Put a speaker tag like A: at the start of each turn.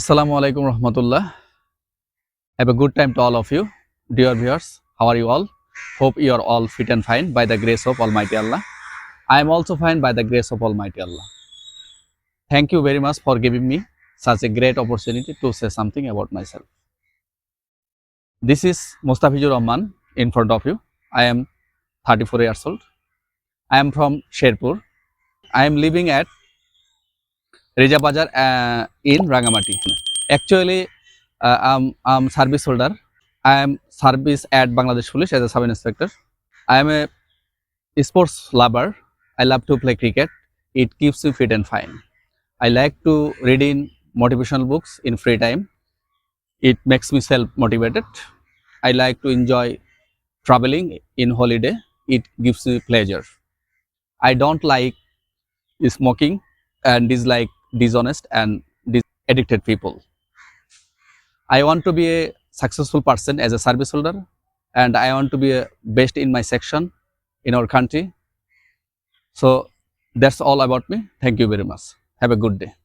A: আসসালামু আলাইকুম রহমতুল্লাহ have a good time to all of you dear viewers how are you all hope you are all fit and fine by the grace of almighty Allah I am also fine by the grace of almighty Allah thank you very much for giving me such a great opportunity to say something about myself this is is Rahman in front of you I am thirty four years old I am from Sherpur I am living at Reja Bazar in Rangamati. Actually, I'm service holder. I am service at Bangladesh Police as a sub inspector. I am a sports lover. I love to play cricket. It keeps me fit and fine. I like to read in motivational books in free time. It makes me self-motivated. I like to enjoy traveling in holiday. It gives me pleasure. I don't like smoking and dislike dishonest and addicted people. I want to be a successful person as a service holder and I want to be a best in my section in our country. So that's all about me. Thank you very much. Have a good day.